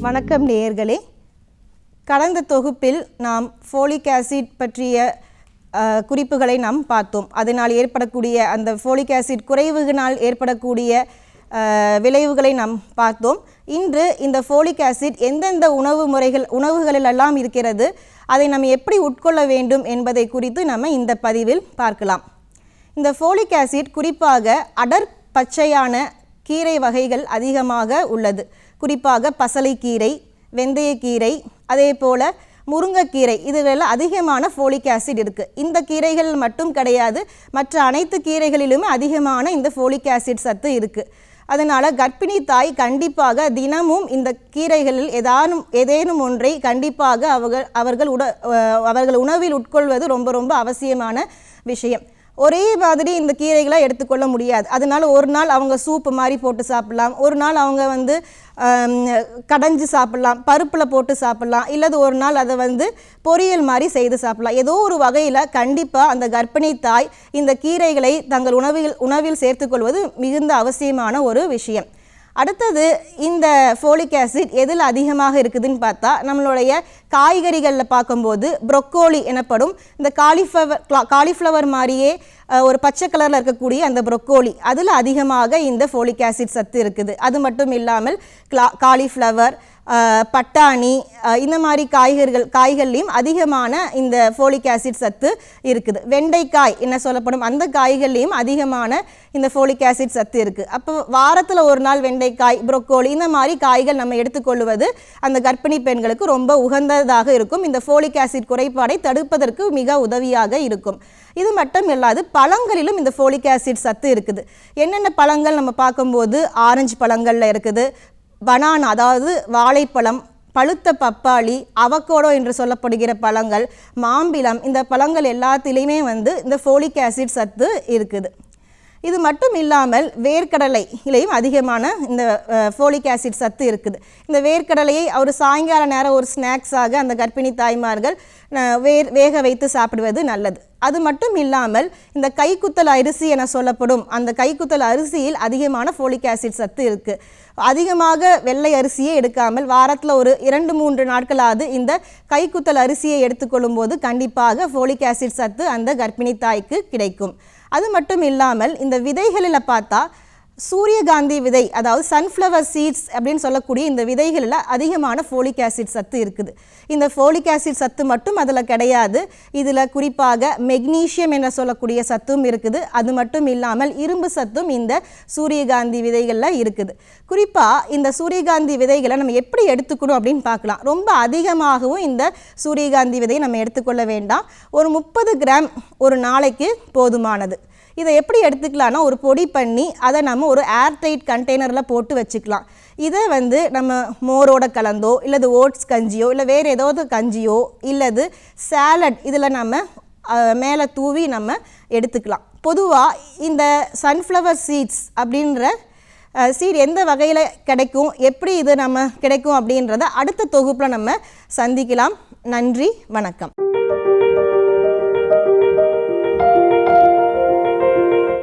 வணக்கம் நேயர்களே. கடந்த தொகுப்பில் நாம் ஃபோலிக் ஆசிட் பற்றிய குறிப்புகளை நாம் பார்த்தோம். அதனால் ஏற்படக்கூடிய அந்த ஃபோலிக் ஆசிட் குறைவுகளால் ஏற்படக்கூடிய விளைவுகளை நாம் பார்த்தோம். இன்று இந்த ஃபோலிக் ஆசிட் எந்தெந்த உணவு முறைகள் உணவுகளில் எல்லாம் இருக்கிறது அதை நம்ம எப்படி உட்கொள்ள வேண்டும் என்பதை குறித்து நம்ம இந்த பதிவில் பார்க்கலாம். இந்த ஃபோலிக் ஆசிட் குறிப்பாக அடர் பச்சையான கீரை வகைகள் அதிகமாக உள்ளது. குறிப்பாக பசலைக்கீரை வெந்தயக்கீரை அதே போல் முருங்கைக்கீரை. இதுகளில் அதிகமான ஃபோலிக் ஆசிட் இருக்குது இந்த கீரைகள் மட்டும் கிடையாது. மற்ற அனைத்து கீரைகளிலுமே அதிகமான இந்த ஃபோலிக் ஆசிட் சத்து இருக்குது அதனால் கர்ப்பிணி தாய் கண்டிப்பாக தினமும் இந்த கீரைகளில் ஏதானும் ஏதேனும் ஒன்றை கண்டிப்பாக அவர்கள் அவர்கள் உட அவர்கள் உணவில் உட்கொள்வது ரொம்ப ரொம்ப அவசியமான விஷயம். ஒரே மாதிரி இந்த கீரைகளை எடுத்துக்கொள்ள முடியாது. அதனால ஒரு நாள் அவங்க சூப்பு மாதிரி போட்டு சாப்பிட்லாம். ஒரு நாள் அவங்க வந்து கடைஞ்சி சாப்பிட்லாம். பருப்பில் போட்டு சாப்பிட்லாம். இல்லது ஒரு நாள் அதை வந்து பொரியல் மாதிரி செய்து சாப்பிட்லாம். ஏதோ ஒரு வகையில் கண்டிப்பாக அந்த கர்ப்பிணி தாய் இந்த கீரைகளை தங்கள் உணவில் உணவில் சேர்த்துக்கொள்வது மிகுந்த அவசியமான ஒரு விஷயம். அடுத்தது இந்த ஃபோலிக் ஆசிட் எதில் அதிகமாக இருக்குதுன்னு பார்த்தா நம்மளுடைய காய்கறிகளில் பார்க்கும்போது ப்ரொக்கோலி எனப்படும் இந்த காலிஃப்ளவர் காலிஃப்ளவர் மாதிரியே ஒரு பச்சை கலரில் இருக்கக்கூடிய அந்த ப்ரொக்கோலி அதில் அதிகமாக இந்த ஃபோலிக் ஆசிட் சத்து இருக்குது. அது மட்டும் இல்லாமல் காலிஃப்ளவர் பட்டாணி இந்த மாதிரி காய்கறிகள் காய்கள்லையும் அதிகமான இந்த ஃபோலிக் ஆசிட் சத்து இருக்குது. வெண்டைக்காய் என்ன சொல்லப்படும்? அந்த காய்கள்லையும் அதிகமான இந்த ஃபோலிக் ஆசிட் சத்து இருக்குது அப்போ வாரத்தில் ஒரு நாள் வெண்டைக்காய் ப்ரொக்கோலி இந்த மாதிரி காய்கள் நம்ம எடுத்துக்கொள்வது அந்த கர்ப்பிணி பெண்களுக்கு ரொம்ப உகந்ததாக இருக்கும். இந்த ஃபோலிக் ஆசிட் குறைபாடை தடுப்பதற்கு மிக உதவியாக இருக்கும். இது மட்டும் இல்லாது பழங்களிலும் இந்த ஃபோலிக் ஆசிட் சத்து இருக்குது. என்னென்ன பழங்கள் நம்ம பார்க்கும்போது? ஆரஞ்சு பழங்களில் இருக்குது. பனானா அதாவது வாழைப்பழம் பழுத்த பப்பாளி அவக்கோடோ என்று சொல்லப்படுகிற பழங்கள் மாம்பிளம் இந்த பழங்கள் எல்லாத்திலையுமே வந்து இந்த ஃபோலிக் ஆசிட் சத்து இருக்குது. இது மட்டும் இல்லாமல் வேர்க்கடலையிலையும் அதிகமான இந்த ஃபோலிக் ஆசிட் சத்து இருக்குது. இந்த வேர்க்கடலையை ஒரு சாயங்கால நேரம் ஒரு ஸ்நாக்ஸாக அந்த கர்ப்பிணி தாய்மார்கள் வேர் வேக வைத்து சாப்பிடுவது நல்லது. அது மட்டும் இல்லாமல் இந்த கைக்குத்தல் அரிசி என சொல்லப்படும் அந்த கைக்குத்தல் அரிசியில் அதிகமான ஃபோலிக் ஆசிட் சத்து இருக்குது அதிகமாக வெள்ளை அரிசியே எடுக்காமல் வாரத்தில் ஒரு இரண்டு மூன்று நாட்களாவது இந்த கைக்குத்தல் அரிசியை எடுத்துக்கொள்ளும் போது கண்டிப்பாக ஃபோலிக் ஆசிட் சத்து அந்த கர்ப்பிணி தாய்க்கு கிடைக்கும். அது மட்டும் இல்லாமல் இந்த விதைகளில் பார்த்தா சூரியகாந்தி விதை அதாவது சன்ஃப்ளவர் சீட்ஸ் அப்படின்னு சொல்லக்கூடிய இந்த விதைகளில் அதிகமான ஃபோலிக் ஆசிட் சத்து இருக்குது. இந்த ஃபோலிக் ஆசிட் சத்து மட்டும் அதில் கிடையாது. இதில் குறிப்பாக மெக்னீஷியம் என சொல்லக்கூடிய சத்தும் இருக்குது. அது மட்டும் இல்லாமல் இரும்பு சத்தும் இந்த சூரியகாந்தி விதைகளில் இருக்குது. குறிப்பாக இந்த சூரியகாந்தி விதைகளை நம்ம எப்படி எடுத்துக்கணும் அப்படின்னு பார்க்கலாம். ரொம்ப அதிகமாகவும் இந்த சூரியகாந்தி விதையை நம்ம எடுத்துக்கொள்ள வேண்டாம். ஒரு முப்பது கிராம் ஒரு நாளைக்கு போதுமானது. இதை எப்படி எடுத்துக்கலாம்னா ஒரு பொடி பண்ணி அதை நம்ம ஒரு ஏர் டைட் கண்டெய்னரில் போட்டு வச்சுக்கலாம். இதை வந்து நம்ம மோரோட கலந்தோ இல்லது ஓட்ஸ் கஞ்சியோ இல்லை வேறு ஏதாவது கஞ்சியோ இல்லது சேலட் இதில் நம்ம மேலே தூவி நம்ம எடுத்துக்கலாம். பொதுவாக இந்த சன்ஃப்ளவர் சீட்ஸ் அப்படின்ற சீட் எந்த வகையில் கிடைக்கும் எப்படி இது நம்ம கிடைக்கும் அப்படின்றத அடுத்த தொகுப்பில் நம்ம சந்திக்கலாம். நன்றி வணக்கம்.